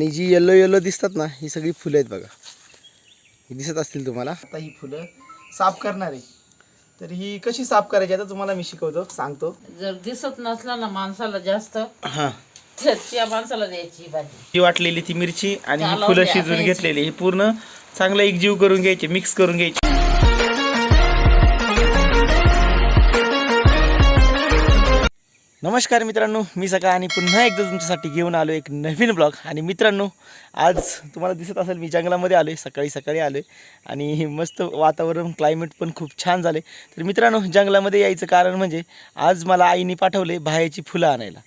आणि जी yellow yellow दिसतात ना ही सगळी फुलं आहेत बघा. ही दिसत असतील तुम्हाला. आता ही फुलं साफ करणार आहे. तर ही कशी साफ करायची आता तुम्हाला मी शिकवतो सांगतो. जर दिसत नसला ना माणसाला जास्त हां. तर त्या माणसाला द्यायची ही भाजी. ही वाटलेली ती मिरची आणि ही फुलं शिजवून. घेतलेली. ही पूर्ण चांगलं एकजीव करून घ्यायची मिक्स करून घ्यायची. नमस्कार मित्रांनो मी सकाळ आणि पुन्हा एकदा तुमच्यासाठी घेऊन आलो एक नवीन ब्लॉग. आणि मित्रांनो आज तुम्हाला दिसत असेल मी जंगलामध्ये आलो आहे सकाळी सकाळी आलो आहे आणि मस्त वातावरण क्लायमेट पण खूप छान झाले तर मित्रांनो जंगलामध्ये यायचं कारण म्हणजे आज मला आईने पाठवले बाहेरची फुलं आणायला.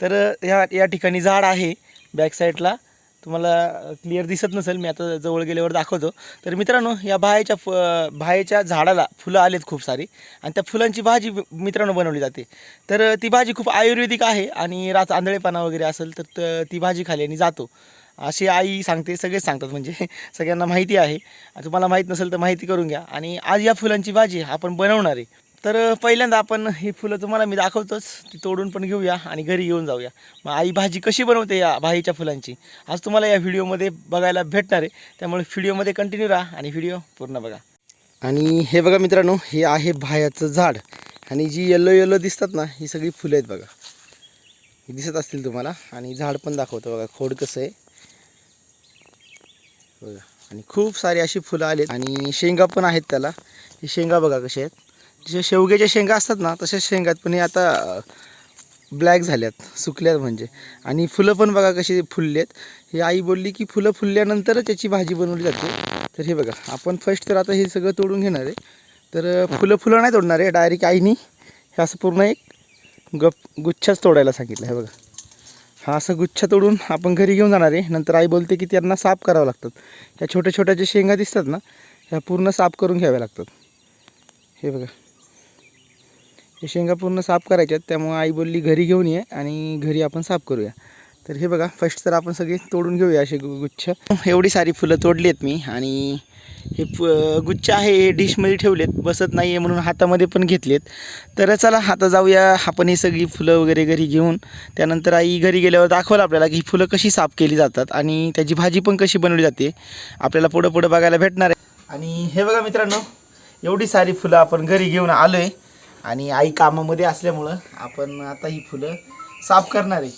तर ह्या या ठिकाणी झाड आहे बॅक साईडला तुम्हाला क्लिअर दिसत नसेल मी आता जवळ गेल्यावर दाखवतो. तर मित्रांनो या बाहेच्या फ बाहेच्या झाडाला फुलं आलेत खूप सारी आणि त्या फुलांची भाजी मित्रांनो बनवली जाते. तर ती भाजी खूप आयुर्वेदिक आहे आणि रात आंधळेपणा वगैरे असेल तर त- ती भाजी खाली आणि जातो. अशी आई सांगते सगळेच सांगतात म्हणजे सगळ्यांना माहिती आहे. तुम्हाला माहीत नसेल तर माहिती करून घ्या. आणि आज या फुलांची भाजी आपण बनवणार आहे. तर पहिल्यांदा आपण ही फुलं तुम्हाला मी दाखवतोच. ती तोडून पण घेऊया आणि घरी घेऊन जाऊया. मग आई भाजी कशी बनवते या भाजीच्या फुलांची? आज तुम्हाला या व्हिडिओमध्ये बघायला भेटणार आहे. त्यामुळे व्हिडिओमध्ये कंटिन्यू राहा आणि व्हिडिओ पूर्ण बघा. आणि हे बघा मित्रांनो हे आहे भायाचं झाड. आणि जी येल्लो येल्लो दिसतात ना ही सगळी फुलं आहेत बघा. ही दिसत असतील तुम्हाला. आणि झाड पण दाखवतो बघा खोड कसं आहे. बघा. आणि खूप सारी अशी फुलं आली आणि शेंगा पण आहेत त्याला. ही शेंगा बघा कशा आहेत. जसे शेवग्याच्या शेंगा असतात ना तशाच शेंगात पण हे आता ब्लॅक झाल्यात सुकल्यात म्हणजे. आणि फुलं पण बघा कशी फुलली आहेत हे आई बोलली की फुलं फुलल्यानंतर त्याची भाजी बनवली जाते. तर हे बघा आपण फर्स्ट तर आता हे सगळं तोडून घेणार आहे. तर फुलं फुलं नाही तोडणार आहे डायरेक्ट आईनी हे असं पूर्ण एक गप गुच्छाच तोडायला सांगितलं आहे बघा. हा असं गुच्छ तोडून आपण घरी घेऊन जाणार आहे. नंतर आई बोलते की त्यांना साफ करावं लागतात ह्या छोट्या छोट्या ज्या शेंगा दिसतात ना ह्या पूर्ण साफ करून घ्याव्या लागतात. हे बघा. हे शेंगा पूर्ण साफ करायच्यात त्यामुळे आई बोलली घरी घेऊन ये आणि घरी आपण साफ करूया. तर हे बघा फर्स्ट तर आपण सगळे तोडून घेऊया असे गुच्छ. एवढी सारी फुलं तोडली आहेत मी आणि हे फ गुच्छ आहे हे डिशमध्ये ठेवलेत. बसत नाही आहे म्हणून हातामध्ये पण घेतलेत. तर चला आता जाऊया आपण ही सगळी फुलं वगैरे घरी घेऊन. त्यानंतर आई घरी गेल्यावर दाखवलं आपल्याला की ही फुलं कशी साफ केली जातात आणि त्याची भाजी पण कशी बनवली जाते. आपल्याला पुढं पुढं बघायला भेटणार आहे. आणि हे बघा मित्रांनो एवढी सारी फुलं आपण घरी घेऊन आलो आहे आणि आई कामामध्ये असल्यामुळं आपण आता ही फुलं साफ करणार आहे.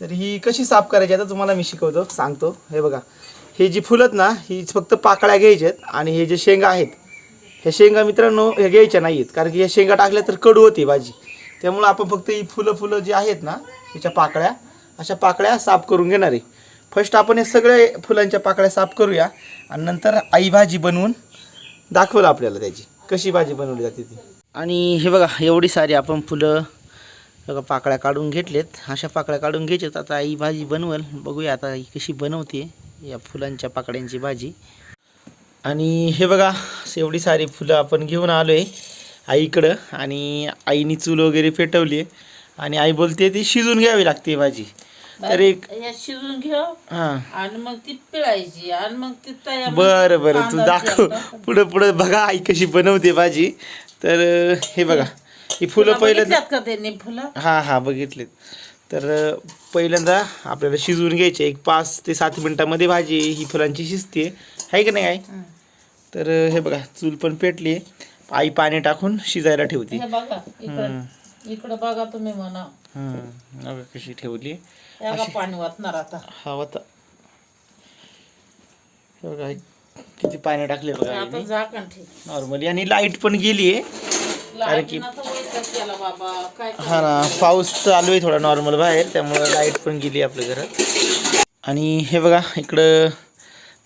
तर ही कशी साफ करायची आता तुम्हाला मी शिकवतो सांगतो. हे बघा हे जी फुलं आहेत ना ही फक्त पाकळ्या घ्यायच्या आहेत आणि हे जे शेंगा आहेत ह्या शेंगा मित्रांनो हे घ्यायच्या नाही आहेत कारण की हे शेंगा टाकल्या तर कडू होती भाजी. त्यामुळं आपण फक्त ही फुलं फुलं जी आहेत ना याच्या पाकळ्या अशा पाकळ्या साफ करून घेणार आहे. फर्स्ट आपण हे सगळे फुलांच्या पाकळ्या साफ करूया आणि नंतर आई भाजी बनवून दाखवलं आपल्याला त्याची. कशी भाजी बनवली जाते ती? आणि हे बघा एवढी सारी आपण फुलं बघा पाकळ्या काढून घेतलेत. अशा पाकळ्या काढून घ्यायच्यात. आता आई भाजी बनवल. बघूया आता ही कशी बनवते या फुलांच्या पाकळ्यांची भाजी. आणि हे बघा एवढी सारी फुलं आपण घेऊन आलो आहे आईकडं. आणि आईनी चूल वगैरे पेटवली आहे. आणि आई बोलते ती शिजून घ्यावी लागते भाजी. तर एक शिजून घ्या हां. आणि मग ती पिळायची. आणि मग ती तयार बरं बरं. तू दाखव. पुढं पुढं बघा आई कशी बनवते भाजी. तर हे बघा. ही फुलं तुला पहिलं बघितल्यात का त्यांनी फुलं? हा हा बघितलेत. तर पहिल्यांदा आपल्याला शिजवून घ्यायचे एक पाच ते सात मिनिटामध्ये भाजी ही फुलांची शिजते आहे का नाही आई? हं. तर हे बघा चूल पण पेटली आई पाणी टाकून शिजायला ठेवते इकडं इकडं बघा तुम्ही म्हणा. कशी ठेवली पाणी वाचणार आता. हे बघा आई, किती पाणी टाकले बघा आता आईने. झाकण ठेव नॉर्मली आणि लाइट पण गेली आहे. लाईटीनं तर वैताग केला बाबा? काय हा ना पाऊस चालू आहे थोडा नॉर्मल बाहेर त्यामुळं लाइट पण गेली आपल्या घरात. आणि हे बघा इकडं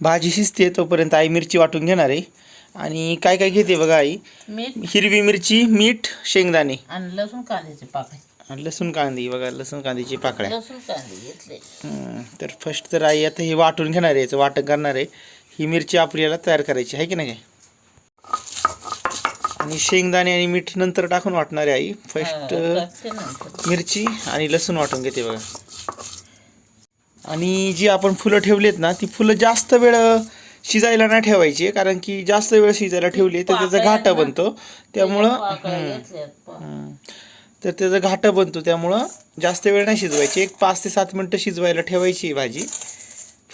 भाजी शिजते तोपर्यंत आई मिरची वाटून घेणार आहे. आणि काय काय घेते बघा आई? मीठ. हिरवी मिरची मीठ शेंगदाणे. आणि लसूण कांद्याचे पाकळे. आणि लसूण कांदी बघा लसूण कांद्याची पाकळ्या लसूण कांदे घेतले. हम्म, तर फर्स्ट तर आई आता हे वाटून घेणार आहे याचं वाटण करणार आहे. ही मिरची आपल्याला तयार करायची आहे की नाही? आणि शेंगदाणे आणि मीठ नंतर टाकून वाटणार आई फर्स्ट. मिरची आणि लसूण वाटून घेते बघा. आणि जी आपण फुलं ठेवलीत ना ती फुलं जास्त वेळ शिजायला नाही ठेवायची कारण की जास्त वेळ शिजायला ठेवली तर त्याचा घाटा बनतो. त्यामुळं. तर त्याचा घाटा बनतो त्यामुळं जास्त वेळ नाही शिजवायची. एक पाच ते सात मिनटं शिजवायला ठेवायची भाजी.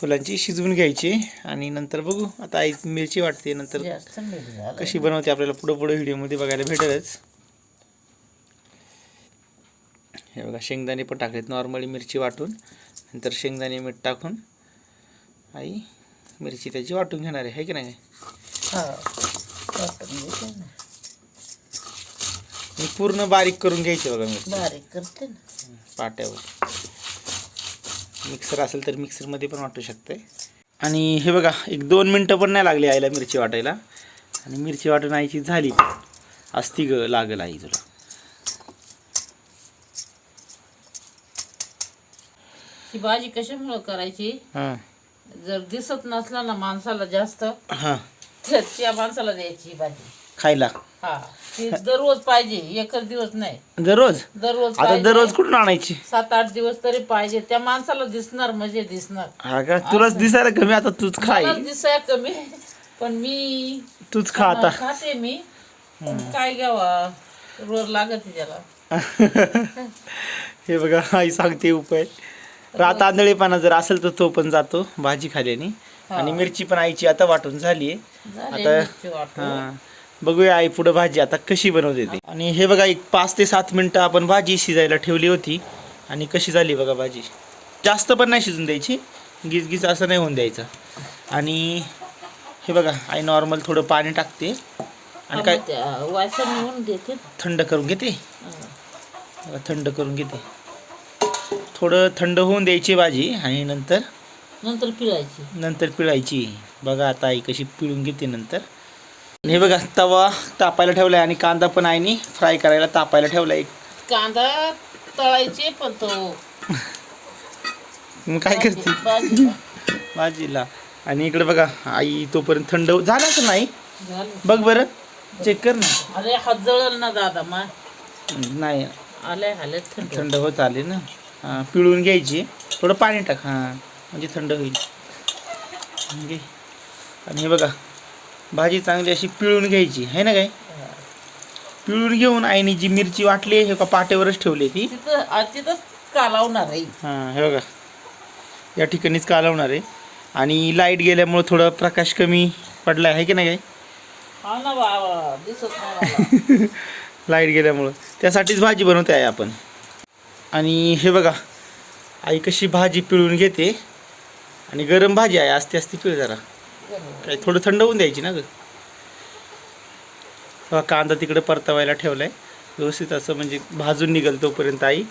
फुलांची शिजवून घ्यायची आणि नंतर बघू. आता आई मिरची वाटते नंतर कशी बनवते आपल्याला पुढं पुढं व्हिडिओमध्ये बघायला भेटेलच. हे बघा शेंगदाणे पण टाकलेत. नॉर्मली मिरची वाटून नंतर शेंगदाणे मीठ टाकून आई मिरची त्याची वाटून घेणार आहे है की नाही? हा पूर्ण बारीक करून घ्यायची बघा मिरची. बारीक करते ना. पाट्यावर. मिक्सर असेल तर मिक्सरमध्ये पण वाटू शकते आणि हे बघा एक दोन मिनटं पण नाही लागली आईला मिरची वाटायला. आणि मिरची वाटून आईची झाली. असती ग लागल आई तुला ही भाजी कशामुळं करायची? हां. जर दिसत नसला ना माणसाला जास्त हां. त्या माणसाला द्यायची भाजी. खायला? हा. दररोज पाहिजे एकच दिवस नाही. दररोज? दररोज आता पाहिजे. दररोज कुठून आणायची? सात आठ दिवस तरी पाहिजे. त्या माणसाला दिसणार म्हणजे दिसणार. हा का? तुलाच दिसायला कमी आता तूच खाय मला दिसाय कमी. पण मी तूच खा आता. खाते मी. पण काय घ्यावा? रोज लागत त्याला. हे बघा आई सांगते उपाय. रात आंधळेपणा जर असेल तर तो पण जातो भाजी खाल्याने. आणि मिरची पण आईची आता वाटून झाली आहे झाले आता- मिरची वाटून. हा. बघूया आई पुढं भाजी आता कशी बनवते ते. आणि हे बघा एक पाच ते सात मिनटं आपण भाजी शिजायला ठेवली होती. आणि कशी झाली बघा भाजी. जास्त पण नाही शिजून द्यायची. गिज गिज असं नाही होऊन द्यायचं. आणि हे बघा आई नॉर्मल थोडं पाणी टाकते. आणि काय? देते थंड करून घेते. थंड करून घेते. थोडं थंड होऊन द्यायची भाजी आणि नंतर नंतर पिळायची. नंतर पिळायची. बघा आता आई कशी पिळून घेते नंतर. हे बघा तवा तापायला ठेवलाय आणि कांदा पण आईनी फ्राय करायला तापायला ठेवलाय. कांदा तळायचे पण तो. मग काय करते? भाजी भाजीला. आणि इकडे बघा आई तोपर्यंत थंड झालं असं नाही. बघ बरं चेक कर ना. अरे हात जळल ना दादा मा. नाही. आले आले थंड. थंड होत आले ना. हां पिळून घ्यायची. थोडं पाणी टाक हां. म्हणजे थंड होईल. आणि हे बघा भाजी चांगली अशी पिळून घ्यायची आहे ना काय? पिळून घेऊन आईने जी मिरची वाटली हे का पाट्यावरच ठेवली ती. तिथंच कालावणार आहे? हां हे बघा. या ठिकाणीच कालवणार आहे. आणि लाइट गेल्यामुळं थोडं प्रकाश कमी पडला आहे की नाही काय? हा. लाइट गेल्यामुळं. त्यासाठीच भाजी बनवते आहे आपण. आणि हे बघा आई कशी भाजी पिळून घेते. आणि गरम भाजी आहे असते असते पिळ जरा. काय थोडं थंड होऊन द्यायची ना ग. कांदा तिकडे परतवायला ठेवलाय. व्यवस्थित असं म्हणजे भाजून निघल तोपर्यंत आई.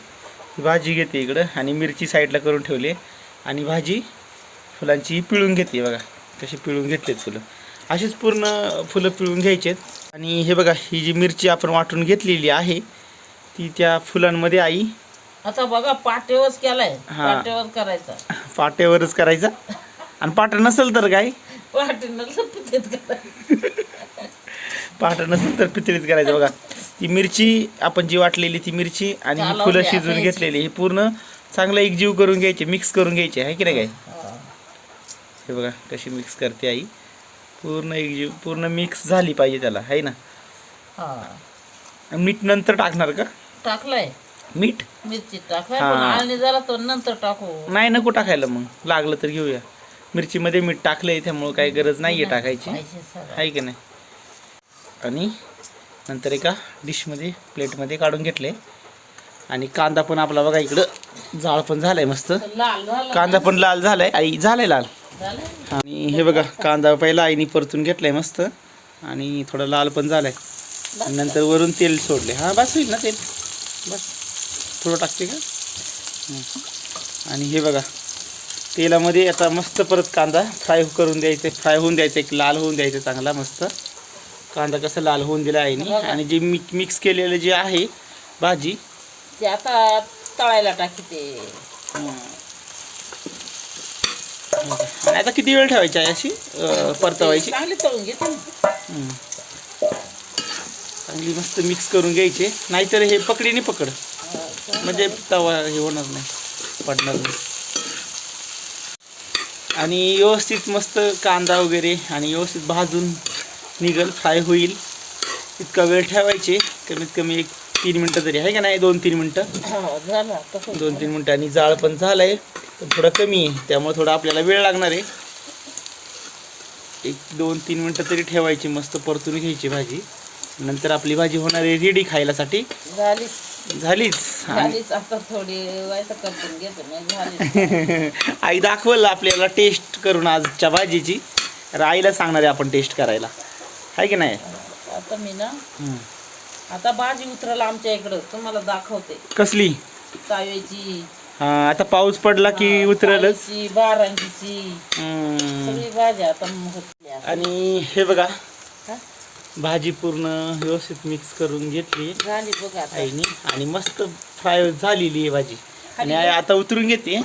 भाजी घेते इकडं आणि मिरची साईडला करून ठेवली. आणि भाजी फुलांची पिळून घेते बघा. कशी पिळून घेतलीत फुलं. अशीच पूर्ण फुलं पिळून घ्यायचेत. आणि हे बघा ही जी मिरची आपण वाटून घेतलेली आहे ती त्या फुलांमध्ये आई आता बघा पाट्यावरच केलाय. पाट्यावर करायचा. पाट्यावरच करायचा. आणि पाटा नसेल तर काय? पाटी नसलं तर पितळीत करायचं बघा. ती मिरची आपण जी वाटलेली ती मिरची आणि ही फुलं. शिजून घेतलेली ही पूर्ण चांगलं एकजीव करून घ्यायचे मिक्स करून घ्यायचे आहे की नाही काय? हा. हे बघा कशी मिक्स करते आई. पूर्ण एकजीव पूर्ण मिक्स झाली पाहिजे त्याला आहे ना? मीठ नंतर टाकणार का? टाकलाय. मीठ? मिरची टाकलाय तो नंतर टाकू. नाही नको टाकायला मग. लागलं तर घेऊया. मिरचीमध्ये मीठ टाकलंय त्यामुळं काही गरज नाही आहे टाकायची. आहे की नाही? आणि नंतर एका डिशमध्ये प्लेटमध्ये काढून घेतले. आणि कांदा पण आपला बघा इकडं जाळ पण झालाय मस्त. कांदा पण लाल झालाय. आई झालाय लाल. आणि हे बघा कांदा पहिला आईने परतून घेतलाय मस्त. आणि थोडा लाल पण झालाय. आणि नंतर वरून तेल सोडले हा बस होईल ना तेल? बस. थोडं टाकते का. आणि हे बघा तेलामध्ये आता मस्त परत कांदा फ्राय करून द्यायचं फ्राय होऊन द्यायचं एक लाल होऊन द्यायचं चांगला मस्त. कांदा कसं लाल होऊन दिला आईने आणि जे मिक मिक्स केलेलं जे आहे भाजी ते आता तळायला टाकी ते. आणि आता किती वेळ ठेवायची आहे अशी? परतवायची? चांगली तळून घेते. चांगली मस्त मिक्स करून घ्यायचे. नाहीतर हे पकडीने पकड. हा, म्हणजे तवा हे होणार नाही पडणार नाही. आणि व्यवस्थित मस्त कांदा वगैरे आणि व्यवस्थित भाजून निघल फ्राय होईल. इतका वेळ ठेवायचे कमीत कमी एक तीन मिनटं तरी. आहे का नाही? दोन तीन मिनटं? हा, झालं दोन तीन मिनटं आणि जाळ पण झालंय. पण थोडं कमी आहे. त्यामुळे थोडा आपल्याला वेळ लागणार आहे. एक दोन तीन मिनटं तरी ठेवायची. मस्त परतून घ्यायची भाजी. नंतर आपली भाजी होणार आहे रेडी खायलासाठी. झाली. झालीच. आता थोडी घेतो झाली आई दाखवलं आपल्याला टेस्ट करून आजच्या भाजीची. तर आईला सांगणार आहे आपण टेस्ट करायला. आहे की नाही? आता मी ना. आता भाजी उतरला आमच्या इकडं. तुम्हाला दाखवते. कसली? चाव्याची हा, आता पाऊस पडला की उतरलच. हम्म. सगळी भाजी आता. आणि हे बघा? भाजी पूर्ण व्यवस्थित मिक्स करून घेतली. झाली बघ आता. आईने. आणि मस्त फ्राय झालेली आहे भाजी. आणि आई आता उतरून घेते.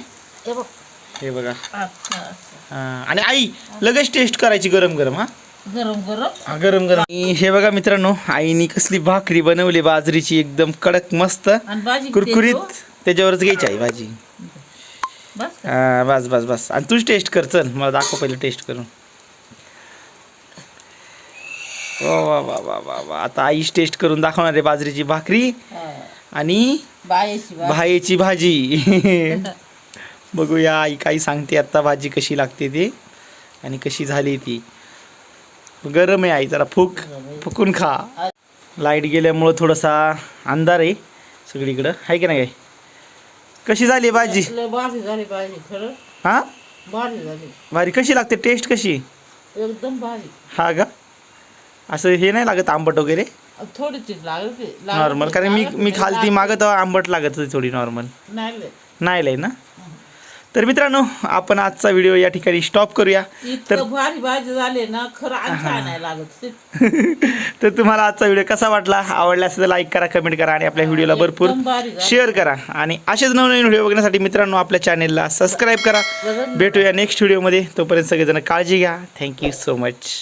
हे बघ. हे बघा. हा, आणि आई लगेच टेस्ट करायची गरम गरम हा? गरम गरम हा, गरम गरम आणि हे बघा मित्रांनो आईने कसली भाकरी बनवली बाजरीची एकदम कडक मस्त आणि भाजी कुरकुरीत. त्याच्यावरच घ्यायची आई भाजी. बस? हा, बस बस बस. आणि तूच टेस्ट कर चल. मला दाखव पहिले टेस्ट करून. वा वा वा वा वा वा. आता आईच टेस्ट करून दाखवणार आहे बाजरीची भाकरी. आणि. भायेची भाजी. बघूया आई काही सांगते आता भाजी कशी लागते ते आणि कशी झाली ती. गरम आहे आई जरा फुक फुकून खा. लाइट गेल्यामुळं थोडासा अंधार आहे सगळीकडं. आहे की नाही काय कशी झाली भाजी? हा? भारी कशी लागते? टेस्ट कशी? एकदम भारी. हा का? असं हे नाही लागत आंबट वगैरे? लागते. नॉर्मल कारण मी मी खालती. मागत आंबट लागत होती थोडी नॉर्मल नाही लय. ना? तर मित्रांनो आपण आजचा व्हिडिओ या ठिकाणी स्टॉप करूया. इतकं भारी भाजी झाली ना खरं लागत तर तुम्हाला आजचा व्हिडिओ कसा वाटला? आवडला असेल तर लाईक करा कमेंट करा आणि आपल्या व्हिडिओला भरपूर. शेअर करा. आणि असेच नवनवीन व्हिडिओ बघण्यासाठी मित्रांनो आपल्या चॅनेलला सबस्क्राईब करा. भेटूया नेक्स्ट व्हिडिओमध्ये तोपर्यंत सगळेजण काळजी घ्या. Thank you so much